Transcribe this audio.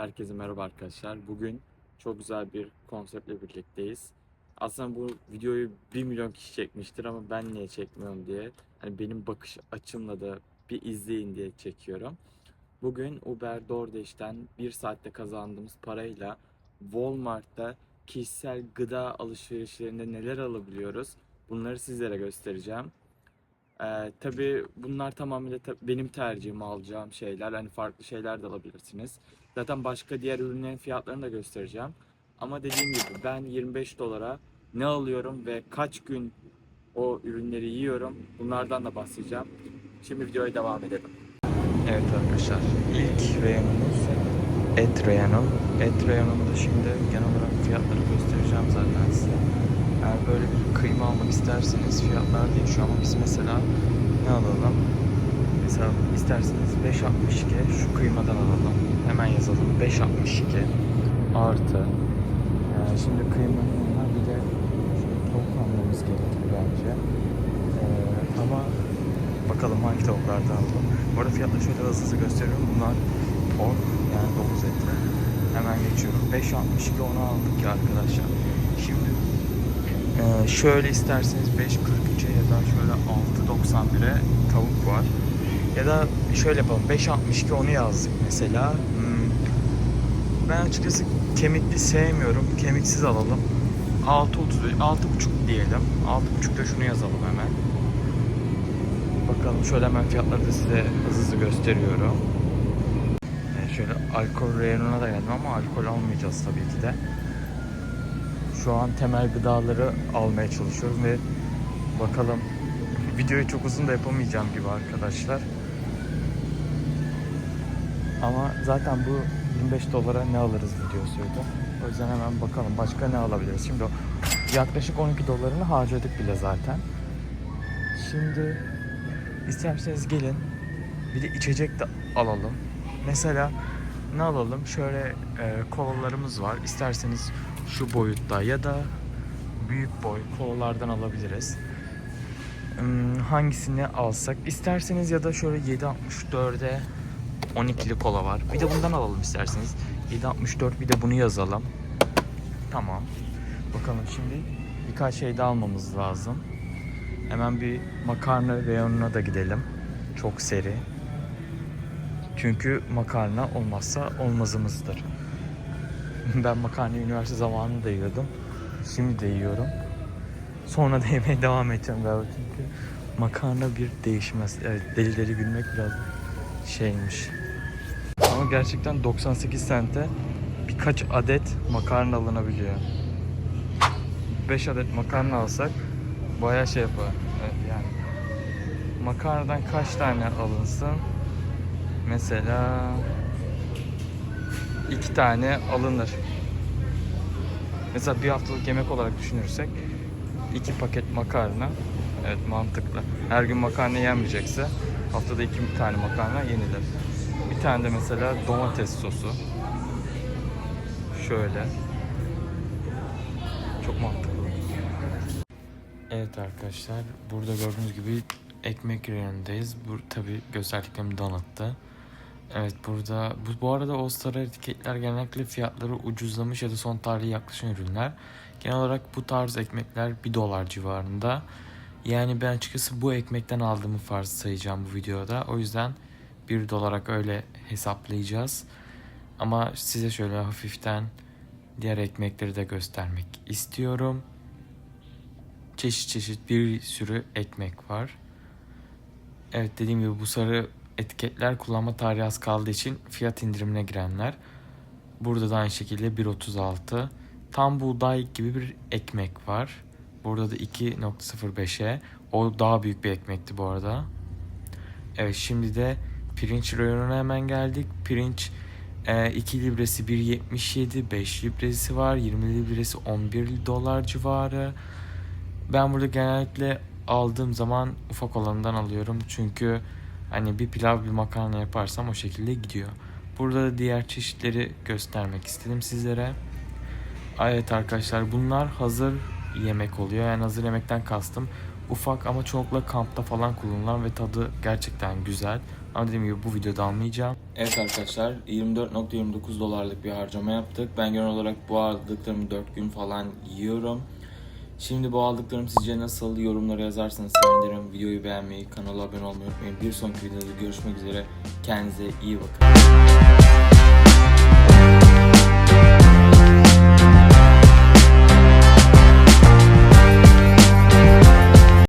Herkese merhaba arkadaşlar. Bugün çok güzel bir konseptle birlikteyiz. Aslında bu videoyu 1 milyon kişi çekmiştir ama ben niye çekmiyorum diye. Hani benim bakış açımla da bir izleyin diye çekiyorum. Bugün Uber DoorDash'ten bir saatte kazandığımız parayla Walmart'ta kişisel gıda alışverişlerinde neler alabiliyoruz bunları sizlere göstereceğim. Ee, tabii bunlar tamamıyla ta- benim tercihim alacağım şeyler. Hani farklı şeyler de alabilirsiniz. Zaten başka diğer ürünlerin fiyatlarını da göstereceğim. Ama dediğim gibi ben 25 dolara ne alıyorum ve kaç gün o ürünleri yiyorum bunlardan da bahsedeceğim. Şimdi videoya devam edelim. Evet arkadaşlar ilk reyonumuz et reyonu. Et reyonunda şimdi genel olarak fiyatları göstereceğim zaten size. Böyle bir kıyma almak isterseniz fiyatlar değişiyor ama biz mesela ne alalım? Mesela isterseniz 5.62 şu kıymadan alalım. Hemen yazalım 5.62 artı. Yani şimdi kıymanın yanına bir de şöyle tavuk almamız gerekir bence. Ee, ama bakalım hangi tavuklardan alalım. Bu arada fiyatları şöyle hızlı hızlı gösteriyorum. Bunlar pork yani domuz eti. Hemen geçiyorum. 5.62 onu aldık ya arkadaşlar. Şimdi ee, şöyle isterseniz 5.43'e ya da şöyle 6.91'e tavuk var. Ya da şöyle yapalım 5.62 onu yazdık mesela. Hmm, Ben açıkçası kemikli sevmiyorum. Kemiksiz alalım. 6.30 6.5 diyelim. 6.5'da şunu yazalım hemen. Bakalım şöyle hemen fiyatları da size hızlı hızlı gösteriyorum. Yani şöyle alkol reyonuna da geldim ama alkol almayacağız tabii ki de şu an temel gıdaları almaya çalışıyoruz ve bakalım videoyu çok uzun da yapamayacağım gibi arkadaşlar. Ama zaten bu 25 dolara ne alırız videosuydu. O yüzden hemen bakalım başka ne alabiliriz. Şimdi yaklaşık 12 dolarını harcadık bile zaten. Şimdi isterseniz gelin bir de içecek de alalım. Mesela ne alalım? Şöyle e, kolalarımız var. İsterseniz şu boyutta ya da büyük boy kolalardan alabiliriz. Hmm, hangisini alsak? İsterseniz ya da şöyle 7.64'e 12'li kola var. Bir de bundan alalım isterseniz. 7.64 bir de bunu yazalım. Tamam. Bakalım şimdi birkaç şey daha almamız lazım. Hemen bir makarna reyonuna da gidelim. Çok seri. Çünkü makarna olmazsa olmazımızdır. Ben makarna üniversite zamanında da yiyordum. Şimdi de yiyorum. Sonra da yemeye devam edeceğim galiba çünkü makarna bir değişmez. Evet delileri gülmek biraz şeymiş. Ama gerçekten 98 sente birkaç adet makarna alınabiliyor. 5 adet makarna alsak bayağı şey yapar. Evet, yani makarnadan kaç tane alınsın? Mesela iki tane alınır. Mesela bir haftalık yemek olarak düşünürsek iki paket makarna evet mantıklı. Her gün makarna yenmeyecekse haftada iki tane makarna yenilir. Bir tane de mesela domates sosu. Şöyle. Çok mantıklı. Evet arkadaşlar burada gördüğünüz gibi ekmek reyonundayız. Bu tabi gösterdiklerim donut'ta. Evet burada bu, bu arada All-Star etiketler genellikle fiyatları ucuzlamış ya da son tarihe yaklaşan ürünler. Genel olarak bu tarz ekmekler 1 dolar civarında. Yani ben açıkçası bu ekmekten aldığımı farz sayacağım bu videoda. O yüzden 1 dolarak öyle hesaplayacağız. Ama size şöyle hafiften diğer ekmekleri de göstermek istiyorum. Çeşit çeşit bir sürü ekmek var. Evet dediğim gibi bu sarı etiketler kullanma tarihi az kaldığı için fiyat indirimine girenler. Burada da aynı şekilde 1.36. Tam buğday gibi bir ekmek var. Burada da 2.05'e. O daha büyük bir ekmekti bu arada. Evet şimdi de pirinç reyonuna hemen geldik. Pirinç e, 2 libresi 1.77, 5 libresi var, 20 libresi 11 dolar civarı. Ben burada genellikle aldığım zaman ufak olanından alıyorum çünkü Hani bir pilav bir makarna yaparsam o şekilde gidiyor. Burada da diğer çeşitleri göstermek istedim sizlere. Evet arkadaşlar bunlar hazır yemek oluyor. Yani hazır yemekten kastım ufak ama çoğunlukla kampta falan kullanılan ve tadı gerçekten güzel. Ama dediğim gibi bu videoda almayacağım. Evet arkadaşlar 24.29 dolarlık bir harcama yaptık. Ben genel olarak bu aldıklarımı 4 gün falan yiyorum. Şimdi bu aldıklarım sizce nasıl? Yorumlara yazarsanız sevinirim. Videoyu beğenmeyi, kanala abone olmayı unutmayın. Bir sonraki videoda görüşmek üzere. Kendinize iyi bakın.